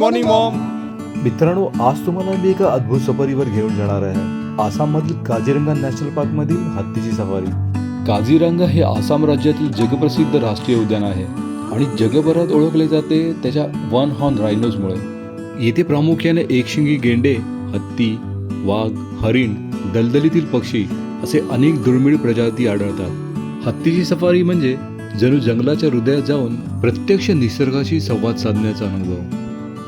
Morning Maugham मित्रांनो आज तुम्हाला मी एका अद्भुत सफारीवर घेऊन जाणार आहे. आसाममधील काझीरंगा नॅशनल पार्क मधील हत्तीची सफारी. काझीरंगा हे आसाम राज्यातील जगप्रसिद्ध राष्ट्रीय उद्यान आहे आणि जगभरात ओळखले जाते त्याच्या वन हॉर्न रायनोजमुळे. येथे प्रामुख्याने एकशिंगी गेंडे हत्ती वाघ हरिण दलदलीतील पक्षी असे अनेक दुर्मिळ प्रजाती आढळतात. हत्तीची सफारी म्हणजे जणू जंगलाच्या हृदयात जाऊन प्रत्यक्ष निसर्गाशी संवाद साधण्याचा अनुभव.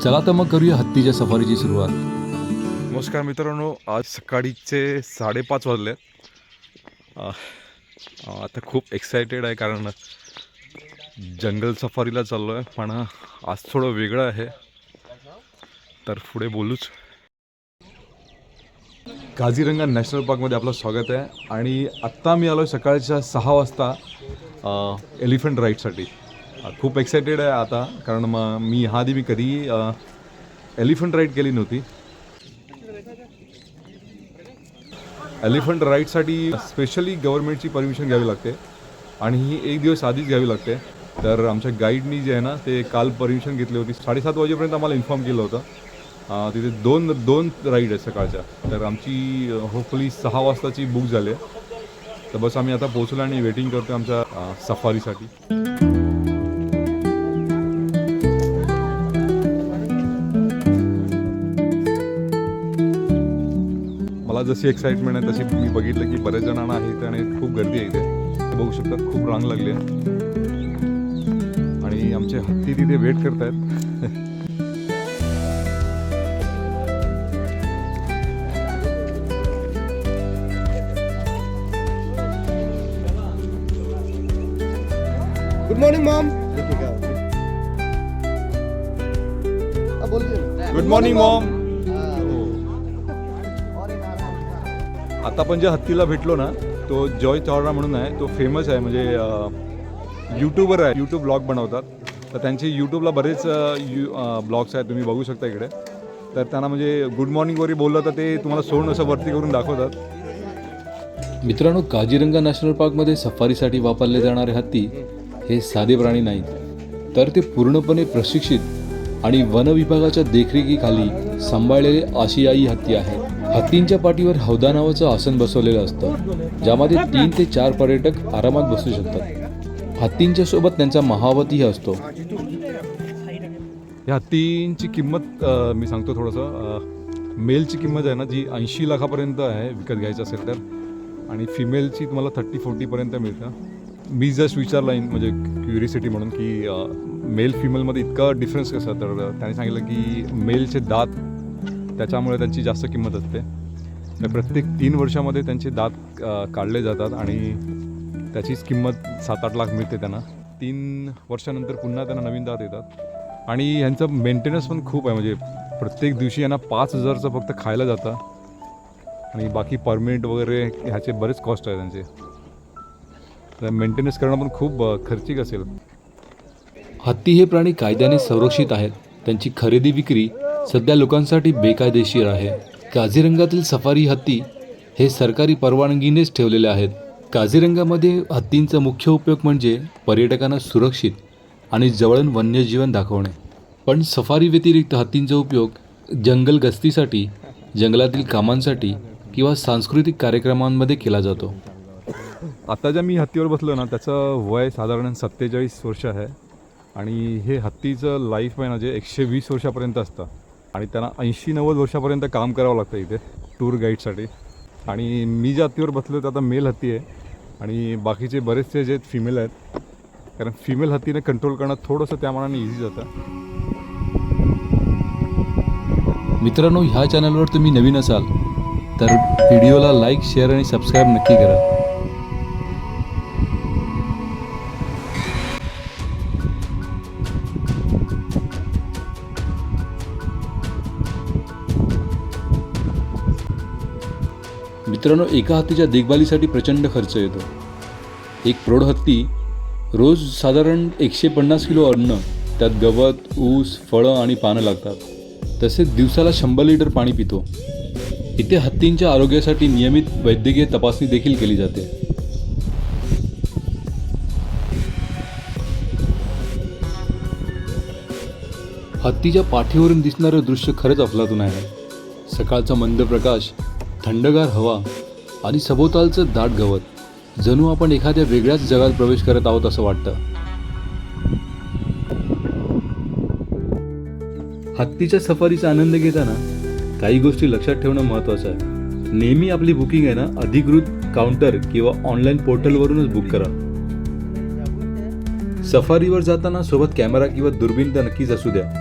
चला तर मग करूया हत्तीच्या सफारीची सुरुवात. नमस्कार मित्रांनो आज सकाळीचे साडेपाच वाजले आता खूप एक्सायटेड आहे कारण जंगल सफारीला चाललो आहे पण आज थोडं वेगळं आहे. तर पुढे बोलूच. काझीरंगा नॅशनल पार्कमध्ये आपलं स्वागत आहे. आणि आत्ता मी आलो आहे सकाळच्या सहा वाजता एलिफंट राईडसाठी. खूप एक्सायटेड आहे आता कारण मग मी ह्या आधी मी कधी एलिफंट राईड केली नव्हती. एलिफंट राईडसाठी स्पेशली गव्हर्नमेंटची परमिशन घ्यावी लागते. आणि ही एक दिवस आधीच घ्यावी लागते. तर आमच्या गाईडनी जे आहे ना ते काल परमिशन घेतली होती. साडेसात वाजेपर्यंत आम्हाला इन्फॉर्म केलं होतं. तिथे दोन दोन राईड आहेत सकाळच्या. तर आमची होपफुली सहा वाजताची बुक झाली आहे. तर बस आम्ही आता पोहोचलो आणि वेटिंग करतो आमच्या सफारीसाठी जशी एक्साइटमेंट आहे तशी मी बघितलं की बरेच जणांना आहे इथे आणि खूप गर्दी आहे इथे. बघू शकता खूप रांग लागली आहे. आणि आमचे हत्ती तिथे वेट करतायत. Good morning mom good morning mom आता आपण ज्या हत्तीला भेटलो ना तो जॉय चावडा म्हणून आहे तो फेमस आहे म्हणजे यूट्यूबर आहे. यूट्यूब ब्लॉग बनवतात. तर त्यांचे यूट्यूबला बरेच यू ब्लॉग्स आहेत तुम्ही बघू शकता इकडे. तर त्यांना म्हणजे गुड मॉर्निंगवरही बोललं तर ते तुम्हाला सोडून असं वरती करून दाखवतात. मित्रांनो काजीरंगा नॅशनल पार्कमध्ये सफारीसाठी वापरले जाणारे हत्ती हे साधे प्राणी नाहीत. तर ते पूर्णपणे प्रशिक्षित आणि वन विभागाच्या देखरेखीखाली सांभाळलेले आशियाई हत्ती आहेत. हत्तींच्या पाठीवर हौदा नावाचं आसन बसवलेलं असतं ज्यामध्ये तीन ते चार पर्यटक आरामात बसू शकतात. हत्तींच्या सोबत त्यांचा महावतीही असतो. या हत्तींची किंमत मी सांगतो थोडंसं. मेलची किंमत आहे ना जी ऐंशी लाखापर्यंत आहे विकत घ्यायचं असेल तर. आणि फिमेलची तुम्हाला थर्टी फोर्टीपर्यंत मिळतं. मी जस्ट विचारला म्हणजे क्युरिसिटी म्हणून की मेल फिमेलमध्ये इतका डिफरन्स कसा? तर त्याने सांगितलं की मेलचे दात त्याच्यामुळे त्यांची जास्त किंमत असते. तर प्रत्येक तीन वर्षामध्ये त्यांचे दात काढले जातात आणि त्याचीच किंमत सात आठ लाख मिळते त्यांना. तीन वर्षानंतर पुन्हा त्यांना नवीन दात येतात. आणि ह्यांचं मेंटेनन्स पण खूप आहे. म्हणजे प्रत्येक दिवशी यांना पाच हजारचं फक्त खायला जातं. आणि बाकी परमिट वगैरे ह्याचे बरेच कॉस्ट आहे त्यांचे. तर मेंटेनन्स करणं पण खूप खर्चिक असेल. हत्ती हे प्राणी कायद्याने संरक्षित आहेत. त्यांची खरेदी विक्री सध्या लोकांसाठी बेकायदेशीर आहे. काझीरंगातील सफारी हत्ती हे सरकारी परवानगीनेच ठेवलेले आहेत. काझीरंगामध्ये हत्तींचा मुख्य उपयोग म्हणजे पर्यटकांना सुरक्षित आणि जवळून वन्यजीवन दाखवणे. पण सफारी व्यतिरिक्त हत्तींचा उपयोग जंगल गस्तीसाठी जंगलातील कामांसाठी किंवा सांस्कृतिक कार्यक्रमांमध्ये केला जातो. आता ज्या मी हत्तीवर बसलो ना त्याचं वय साधारण सत्तेचाळीस वर्ष आहे. आणि हे हत्तीचं लाईफ आहे ना जे एकशे वीस वर्षापर्यंत असतं. आणि त्यांना ऐंशी नव्वद वर्षापर्यंत काम करावं लागतं इथे टूर गाईडसाठी आणि मी ज्या हत्तीवर बसलो ते आता मेल हत्ती आहे. आणि बाकीचे बरेचसे जे फिमेल आहेत. कारण फिमेल हत्तीने कंट्रोल करणं थोडंसं त्या मनाने इझी जातं. मित्रांनो ह्या चॅनलवर तुम्ही नवीन असाल तर व्हिडिओला लाईक शेअर आणि सबस्क्राईब नक्की करा. मित्रांनो एका हत्तीच्या देखभालीसाठी प्रचंड खर्च येतो. एक प्रौढ हत्ती रोज साधारण एकशे पन्नास किलो अन्न त्यात गवत ऊस फळं आणि पानं लागतात. तसेच दिवसाला शंभर लिटर पाणी पितो. इथे हत्तींच्या आरोग्यासाठी नियमित वैद्यकीय तपासणी देखील केली जाते. हत्तीच्या पाठीवरून दिसणारं दृश्य खरंच अफलातून आहे. सकाळचा मंद प्रकाश थंडगार हवा आणि सभोवतालचं दाट गवत. जणू आपण एखाद्या वेगळ्याच जगात प्रवेश करत आहोत असं वाटतं. हत्तीच्या सफारीचा आनंद घेताना काही गोष्टी लक्षात ठेवणं महत्त्वाचं आहे. नेहमी आपली बुकिंग आहे ना अधिकृत काउंटर किंवा ऑनलाईन पोर्टलवरूनच बुक करा. सफारीवर जाताना सोबत कॅमेरा किंवा दुर्बीन तर नक्कीच असू द्या.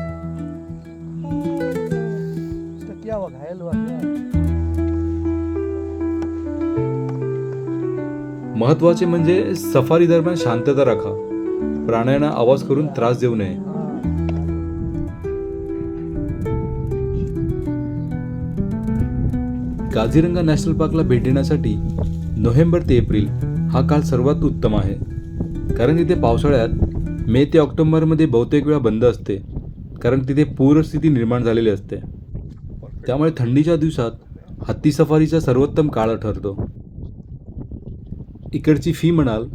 महत्त्वाचे म्हणजे सफारी दरम्यान शांतता राखा. प्राण्यांना आवाज करून त्रास देऊ नये. काझीरंगा नॅशनल पार्कला भेट देण्यासाठी नोव्हेंबर ते एप्रिल हा काळ सर्वात उत्तम आहे. कारण तिथे पावसाळ्यात मे ते ऑक्टोबरमध्ये बहुतेक वेळा बंद असते. कारण तिथे पूरस्थिती निर्माण झालेली असते. त्यामुळे थंडीच्या दिवसात हत्ती सफारीचा सर्वोत्तम काळ ठरतो. इकडची फी म्हणाल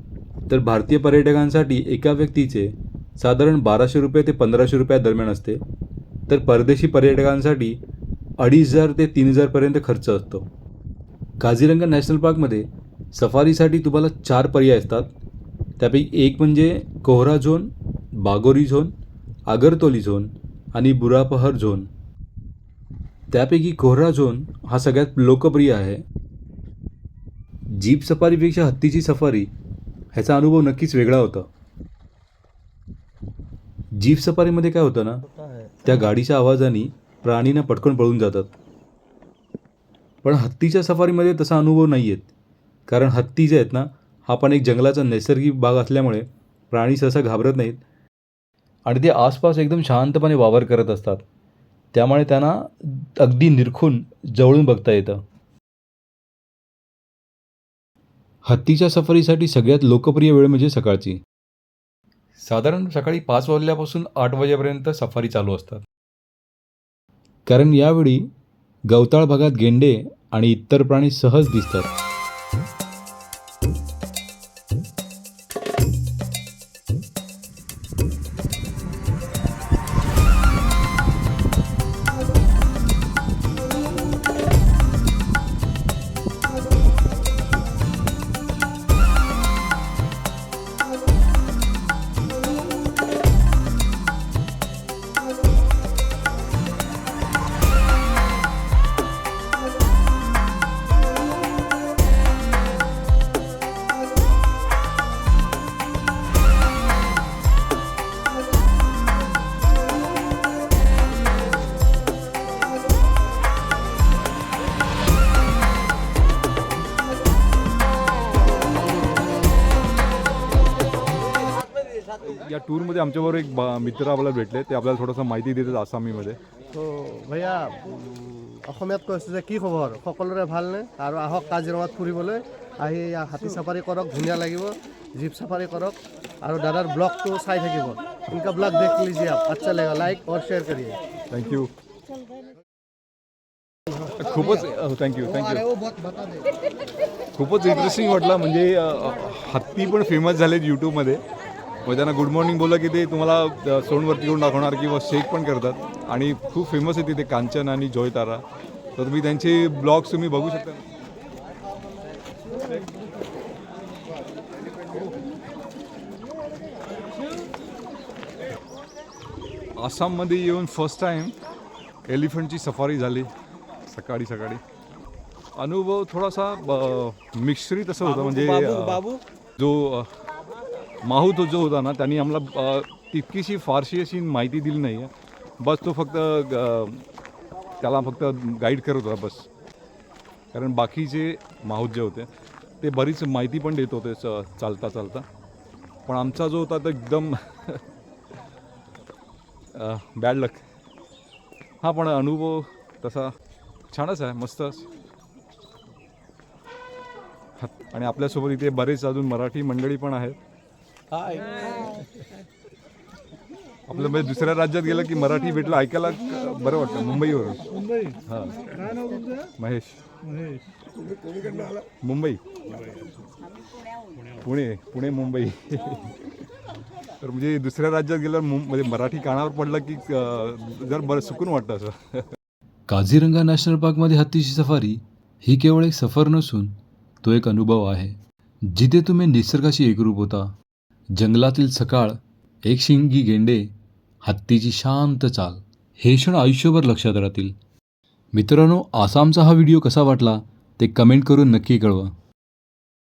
तर भारतीय पर्यटकांसाठी एका व्यक्तीचे साधारण बाराशे रुपये ते पंधराशे रुपया दरम्यान असते. तर परदेशी पर्यटकांसाठी अडीच हजार ते तीन हजारपर्यंत खर्च असतो. काझीरंगा नॅशनल पार्कमध्ये सफारीसाठी तुम्हाला चार पर्याय असतात. त्यापैकी एक म्हणजे Kohora zone Bagori zone Agaratoli zone आणि बुरापहर झोन. त्यापैकी कोहरा झोन हा सगळ्यात लोकप्रिय आहे. जीप सफारीपेक्षा हत्तीची सफारी ह्याचा अनुभव नक्कीच वेगळा होता. जीप सफारीमध्ये काय होतं ना त्या गाडीच्या आवाजाने प्राणीना पटकन पळून जातात. पण हत्तीच्या सफारीमध्ये तसा अनुभव नाही आहेत कारण हत्ती जे आहेत ना हा पण एक जंगलाचा नैसर्गिक भाग असल्यामुळे प्राणी सहसा घाबरत नाहीत. आणि ते आसपास एकदम शांतपणे वावर करत असतात. त्यामुळे त्यांना अगदी निरखून जवळून बघता येतं. हत्तीच्या सफारीसाठी सगळ्यात लोकप्रिय वेळ म्हणजे सकाळची. साधारण सकाळी पाच वाजल्यापासून आठ वाजेपर्यंत सफारी चालू असतात. कारण यावेळी गवताळ भागात गेंडे आणि इतर प्राणी सहज दिसतात. या टूरमध्ये आमच्याबरोबर एक बा- मित्र आपल्याला भेटले ते आपल्याला थोडंसं माहिती देतात आसामीमध्ये তো ভৈয়া উম, অসমীয়াত কৈছোঁ যে কি খবৰ সকলোৰে ভালনে আৰু আহক কাজিৰঙাত ফুৰিবলৈ আহি ইয়াত হাতী চাফাৰী কৰক ধুনীয়া লাগিব জীপ চাফাৰী কৰক আৰু দাদাৰ ব্লগটো চাই থাকিব ইনকা ব্লগ দেখ लीजिए आप अच्छा लगेगा लाइक और शेयर करिए थँक्यू खूपच थँक्यू थँक्यू वो बहुत बता दे खूपच इंटरेस्टिंग वाटलं म्हणजे अ, हत्ती पण फेमस झालेत यूट्यूबमध्ये मग त्यांना गुड मॉर्निंग बोललं की ते तुम्हाला अ, सोंडवरती करून दाखवणार किंवा शेक पण करतात. आणि खूप फेमस आहे तिथे कांचन आणि जॉय तारा. तर तुम्ही त्यांचे ब्लॉग्स तुम्ही बघू शकता. आसाममध्ये येऊन फर्स्ट टाईम एलिफंटची सफारी झाली. सकाळी सकाळी. अनुभव थोडासा मिश्रित असं होतं. म्हणजे जो अ, माहूत जो होता ना त्यांनी आम्हाला तितकीशी फारशी अशी माहिती दिली नाही आहे बस तो फक्त त्याला फक्त गाईड करत होता बस. कारण बाकीचे माहूत जे होते ते बरीच माहिती पण देत होते च- चालता चालता. पण आमचा जो होता तो एकदम बॅड लक हा पण अनुभव तसा छानच आहे मस्तच आणि आपल्यासोबत इथे बरेच अजून मराठी मंडळी पण आहेत. आपलं म्हणजे दुसऱ्या राज्यात गेलं की मराठी भेटलं ऐकायला बरं वाटतं मुंबईवरून. हां. महेश. मुंबई. पुणे पुणे मुंबई. तर म्हणजे दुसऱ्या राज्यात गेल्यावर मुं- म्हणजे मराठी कानावर पडलं की अं, जर बरं सुकून वाटतं असं. काझीरंगा नॅशनल पार्कमध्ये हत्तीची सफारी ही केवळ एक सफर नसून तो एक अनुभव आहे जिथे तुम्ही निसर्गाशी एकरूप होता. जंगलातील सकाळ एक शिंगी गेंडे हत्तीची शांत चाल हे क्षण आयुष्यभर लक्षात राहतील. मित्रांनो आसामचा हा व्हिडिओ कसा वाटला ते कमेंट करून नक्की कळवा.